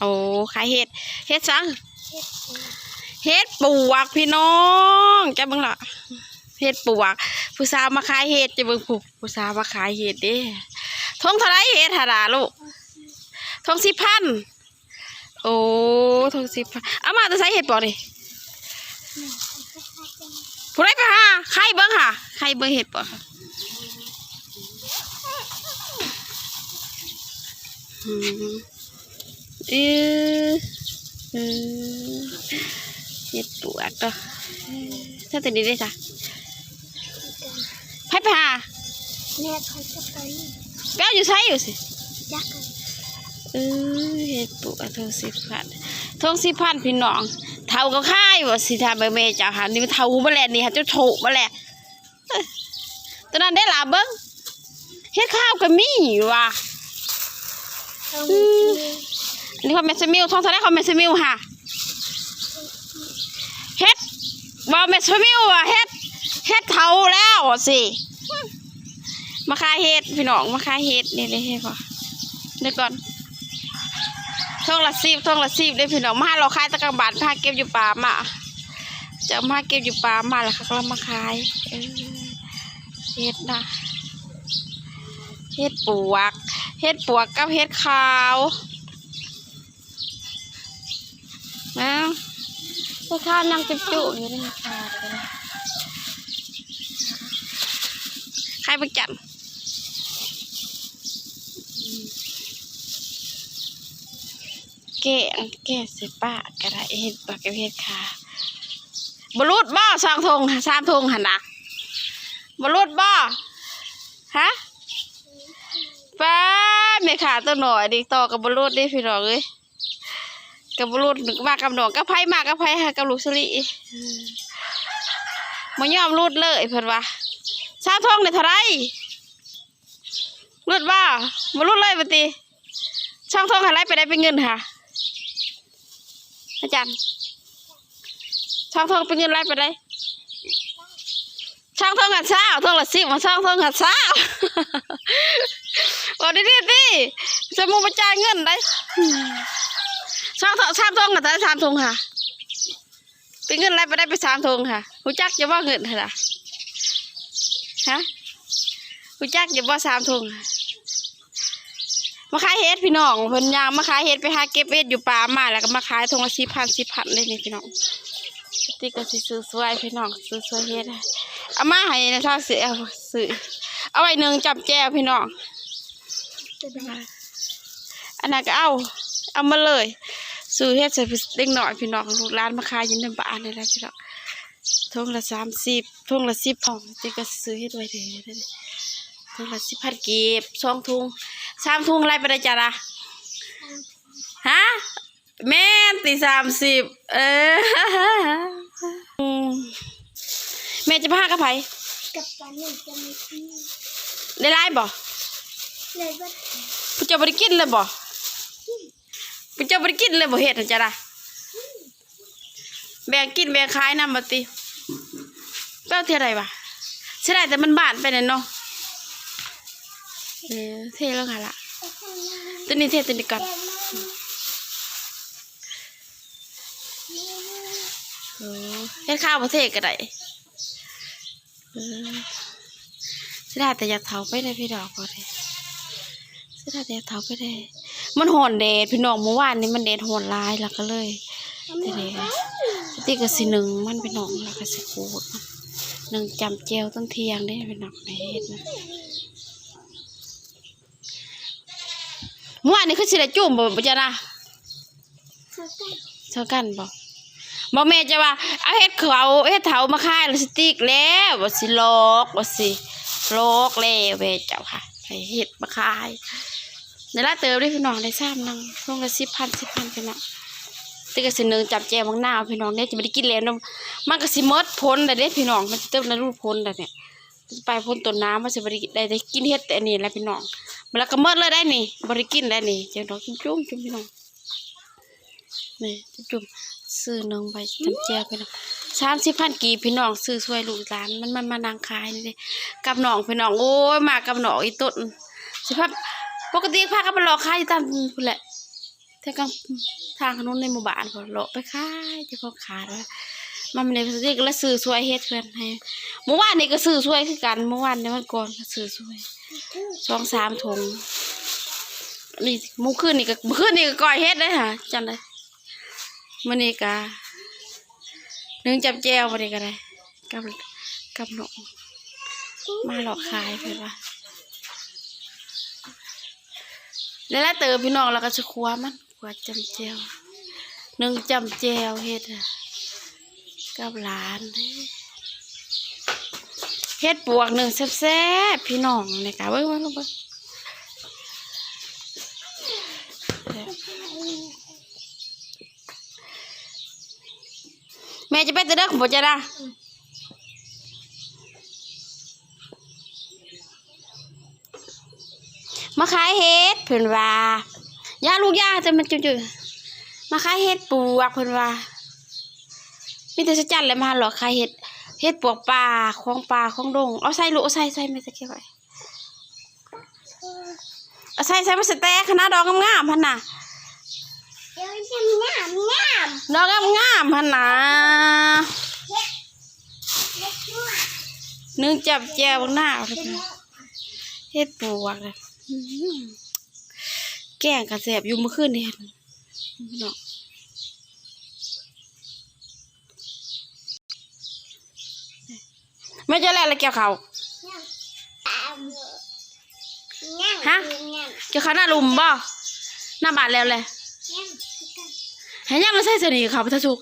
โอ้ขายเห็ดเห็ดสังเฮ็ดปูเห็ดปวกพี่น้องแกเบิ่งล่ะเห็ดปวก ผู้สาวมาขายเห็ดจะเบิ่งผู้ผู้สาวมาขายเห็ดเด้ทงเท่าไรเห็ดหาดาลูกทงสิบพันโอ้ทงสิบพันเอามาแตัวใส่เห็ดปอกดิผู้ใดไปหาใครเบิ่งค่ะใครเบิ่งเห็ดปอกค่ะอืม ออเออเฮ็ดปวดก็ถ้าแต่ดีได้จ้ะไปไปหาแม่เขาจะไปแป้วอยู่ใช้อยู่สิยักษ์กันเออเฮ็ดปวดทงสิบพันทงสิบพันพี่น้อง เท่าก็ค่ายว่าสิทาเบเมเจ้าหานี่มันเท่าหูมาแลนี่ฮะเจ้าโถมาแลเอ้ยตอนนั้นได้ลาเบิ้งเฮ็ดข้าวก็มีว่ะ เขามีที่อันนี้เขาแมมิลทองเท่าไรเขาแมสมิลค่ะเฮ็ดบ่แมสมิลอะเฮ็ดเฮ็ดเท่าแล้วสิมาขายเห็ดพี่น้องมาขายเห็ดนี่เลยเฮ็ดก่อนเดี๋ยวก่อนท่องละสิบท่องละสิบได้พี่น้องมาหาเราขายตะกร้าบาทพาเก็บอยู่ป่ามาจะเอามาเก็บอยู่ป่ามาแล้วเขาก็มาขายเออเห็ดนะเห็ดปวกเห็ดปวกกับเห็ดขาว นะเห็ดขาวนั่งจุ๊จุอยู่ในราคาเลยใครประจันแก่แก่สิป้าก็ได้เฮ็ดปากเฮ็ดค่ะบรุษบ่สองทงสามทงหันนะบรุษบ่ฮะป้าแม่ขาตัวหน่อยดิต่อกับบรุษดิพี่น้องเอ้ย กับบรุษมากับหนองกับไผมากับไผหากับลูกสลิมายอมรูดเลยเพิ่อนว่าสามทงได้เท่าไรรูดบ่บ่รูดเลยปติช่องทองหันไรไปได้เป็นเงินค่ะ อาจารย์ช่างทองเป็นเงินไรไปได้ช่างทองหัดเช้าทองละสิบมาช่างทองหัดเช้าบอกดิดิดิจะมูมาจ่ายเงินได้ ช่างทงช่างทงหัดได้สามทงค่ะ เป็นเงินอะไรไปได้ไปสามทงค่ะหูจักจะว่าเงินเหรอฮะหูจักจะว่าสามทงมาขายเฮ็ดพี่น้องเพิ่นยางมาขายเฮ็ดไปหาเก็บเฮ็ดอยู่ป่ามาแล้วก็มาขายทงละสิบพันสิบพันเลยนี่พี่น้องติ๊กก็สิซื้อสวยพี่น้องซื้อสวยเฮ็ดเอามาให้นะชอบซื้อเอาซื้อเอาไว้หนึ่งจับแจวพี่น้องอันนั้นก็เอา เอามาเลย ซื้อเฮ็ดใส่เด็กหน่อยพี่น้องลูกร้านมาขายยินในบ้านนี่แหละพี่น้องทงละสามสิบทงละสิบพองติ๊กก็ซื้อเฮ็ดไว้เด้อทงละสิบพันกีบสองทุงสามทุงอะไรไปได้จ้ะล่ะฮะแม่นตีสามสิบเออแม่จะพากับไผกับการหนึ่งจะมีที่ได้ไล่บ่เลยว่าผู้จ้าบริกินเลยบ่ ผู้เจ้าบริกินเลยบ่เฮ็ดนะจ้ะล่ะแบ่งกินแบ่งขายนำบ่ติแป้วเท่าไรวะใช่ได้แต่มันบานไปนั่นเนาะเออเท่แล้วค่ะล่ะตัวนี้เท่ตัวนี้ก่อนเออเฮ็ดข้าวบ่เท่ก็ได้ใช่ได้แต่อยากเฒ่าไปได้พี่ดอกบ่ได้ใช่ได้แต่อยากเฒ่าไปได้ มันหอนแดดพี่น้องเมื่อวานนี้มันแดดหอนหลายแล้วก็เลยแต่เดดติก็สิหนึ่งมันพี่น้องแล้วก็สิขูดมันหนึ่งจำเจียวต้นเทียงได้พี่น้องในเฮ็ดนะเมื่อวานนี้คือสิได้จุ่มบ่บ่จ้ะนะเขาได้เท่ากันบ่บ่แม่จะว่าเอาเฮ็ดเขาเฮ็ดเถามาขายลิสติกแล้วบ่สิลอกบ่สิลอกแล้วแม่เจ้าค่ะให้เฮ็ดมาขาย ในละเติมได้พี่น้องได้ซ้ำนังลงละ10,000 10,000พี่น้องติก็สิหนึงจับแจมังหน้าพี่น้องเนี่ยจะบ่ได้กินแล้วนะมันก็สิมดพ้นแล้วเด้พี่น้องมันเติมในรูปพ้นแล้วเนี่ยไปพ้นต้นน้ำมันสิบ่ได้ได้ได้กินเฮ็ดแต่นนี้แหละพี่น้องมันแล้วก็มดเลยได้นี่บ่ได้กินแล้นี่เจ้าดอกจุ่มๆจุ่มพี่น้องนี่จุ่มซื้อหนึ่งใบจำเจียไปนะสามสิบพันกีพี่น้องซื้อช่วยลูกหลานมันมันมานางขายนี่เลยกับน้องพี่น้องโอ้ยมากับน้องอีต้นสิพับ ปกติพากันมารอขายอยู่ตามพุ่นแหละแถวกลางทางถนนในหมู่บ้านพอเลาะไปขายเจะพอขาดว่ามันในพลาสติกแล้วซื้อช่วยเฮ็ดเพื่อนให้เมื่อวานนี่ก็ซื้อช่วยคือกันเมื่อวานเนี่ยมันก่อนก็ซื้อช่วยสองสามถุงนี่มื่อคืนนี่ก็มื่อคืนนี่ก็ก่อยเฮ็ดเลยค่ะจำได้มื่อนี้ก็นึ่งจับแจวมาดีก็ได้กับกับหนองมาหลอกขายเพื่อนว่า แล้วแล้วเติมพี่น้องแล้วก็จะคว้ามันคว้าจำเจียวหนึ่งจำเจียวเฮ็ดกับหลานเฮ็ดปวกหนึ่งแซ่บๆพี่น้องนี่ค่ะเบิ่งเบิ่งเบิ่งแม่จะไปตะเด้อของพ่อจะได้ มาขายเฮ็ดเพิ่นว่าย่าลูกย่าจะมันจุ๊ๆมาขายเฮ็ดปวกเพิ่นว่ามีแต่สะจันเลยมาหรอกขายเฮ็ดเฮ็ดปวกป่าของป่าของดงเอาใส่ลูกเอาใส่ใส่ไม่ตะเกียบไว้เอาใส่ใส่มาสแต็กคณะดอกงามๆพันน่ะเดี๋ยวจะมีน้ำน้ดอกงามๆพันน่ะำเล็กน้อยนึงจับแจวหน้าเอาเถอะนะเฮ็ดปวกเลยอื้อหือ แกงกระแสบอยู่เมื่อคืนนี่เห็นพี่น้อไม่จะแลอะไรเกี่ยวเขาฮะเกี่ยวเขาหน้าลุมบ่หน้าบาดแล้วเลยเห็นยังเราใส่เสนีเขาวไปทะทุก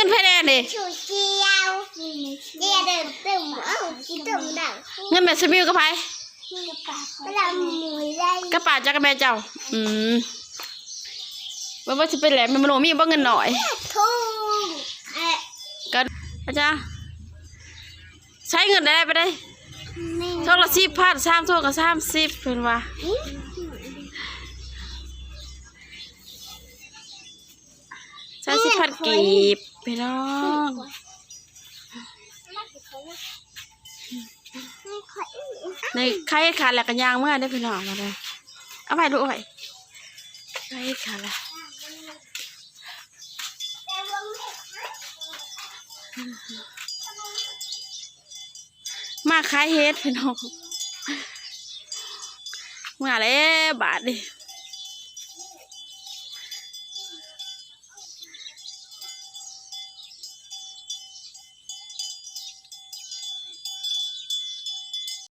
ำเลยเงินภายในนี่ชูเจียวเจียเดินตึมเอ้ากินตึมดังเงินแม่สมิวกับไผเวลาหมูได้กับป่าจักกับแม่เจ้า อืมว่าว่าจะเป็นแหลมมันโนมีบ่เงินหน่อยทุ่งเอ๊ะก็อาจารย์ใช้เงินได้ไปได้แม่โทรละสิบพันสามโทรก็สามสิบเพิ่นว่าสามสิบพันกีบ พี่น้องในใครขาดแล้วก็ยางเมื่อได้อพี่น้องมาเลยเอาไปลูกเอาไปใครขาดล้วมาขายเฮ็ดพี่น้องมาแล้วบาทดิ